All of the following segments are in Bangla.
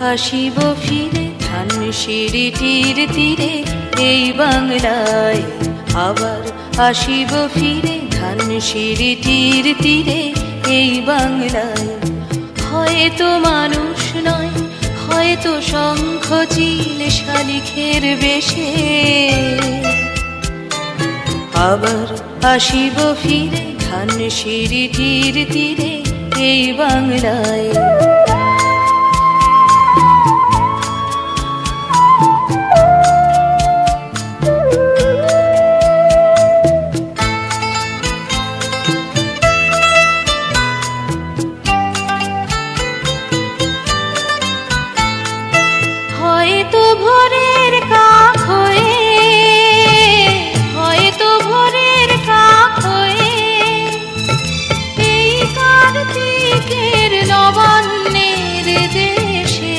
আসিব ফিরে ধান সিঁড়িটির তীরে এই বাংলায় আবার আসিব ফিরে ধান সিঁড়িটির তীরে এই বাংলায়। হয়তো মানুষ নয়, হয়তো শঙ্খ চিল শালিখের বেশে। আবার আসিব ফিরে ধান সিঁড়িটির তীরে, এই বাংলায়। কার্তিকের নবান্নের দেশে,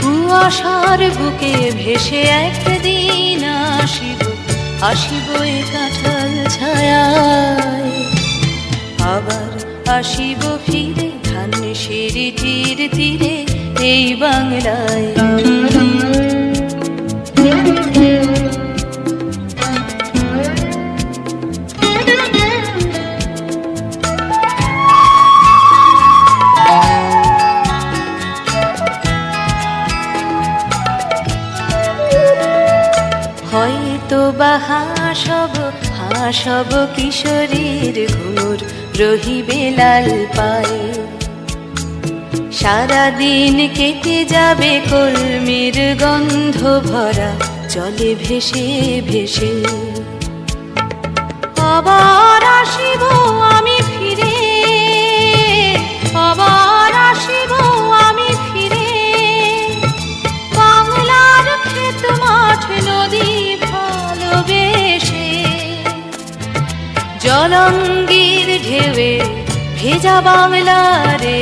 কুয়াশার বুকে ভেসে একদিন আসিব আসিব এ কাঁঠাল ছায়ায়। আবার আসিব ফিরে ধান সিঁড়িটির তীরে, এই বাংলায়। হয়তো বা হাসব হাসব কিশোরীর ঘুর রহিবে লাল পায়ে। সারাদিন কেটে যাবে কলমির গন্ধ ভরা, জলে ভেসে ভেসে। আবার আসিব জলঙ্গির ঢেউয়ে ভেজা বাংলারে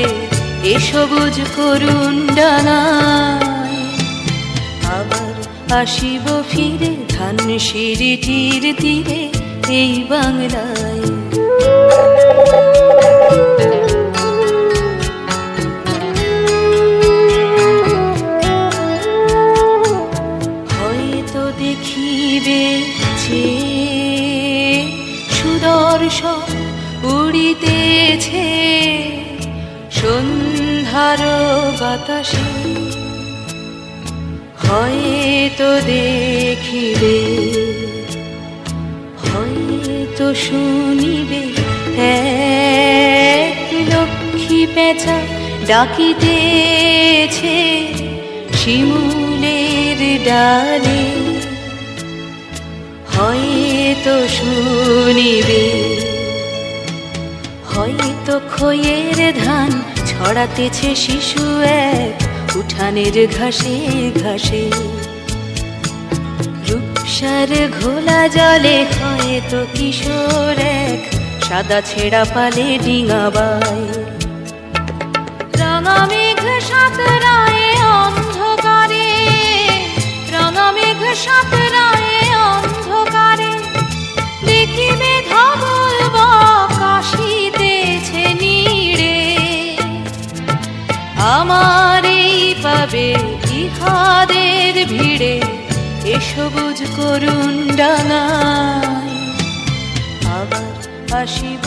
এ সবুজ করুন ডানা। আবার আসিব ফিরে ধান সিঁড়িটির তীরে এই বাংলায়। সুদর্শন উড়িতেছে। সন্ধ্যার বাতাসে হয়তো দেখিবে, হয়তো শুনিবে এক লক্ষ্মী পেঁচা ডাকিতেছে শিমুলের ডালে। হয়তো শুনিবে খয়ের ধান ছড়াতেছে শিশু এক উঠানের ঘাসে ঘাসে। রূপসার ঘোলা জলে হয়তো কিশোর এক সাদা ছেঁড়া পালে ডিঙাবাই রাঙা মেঘ সাঁতরায় অন্ধকারে, রাঙা মেঘ ভিড়ে এ সবুজ করুণ ডাঙায় আবার আসিব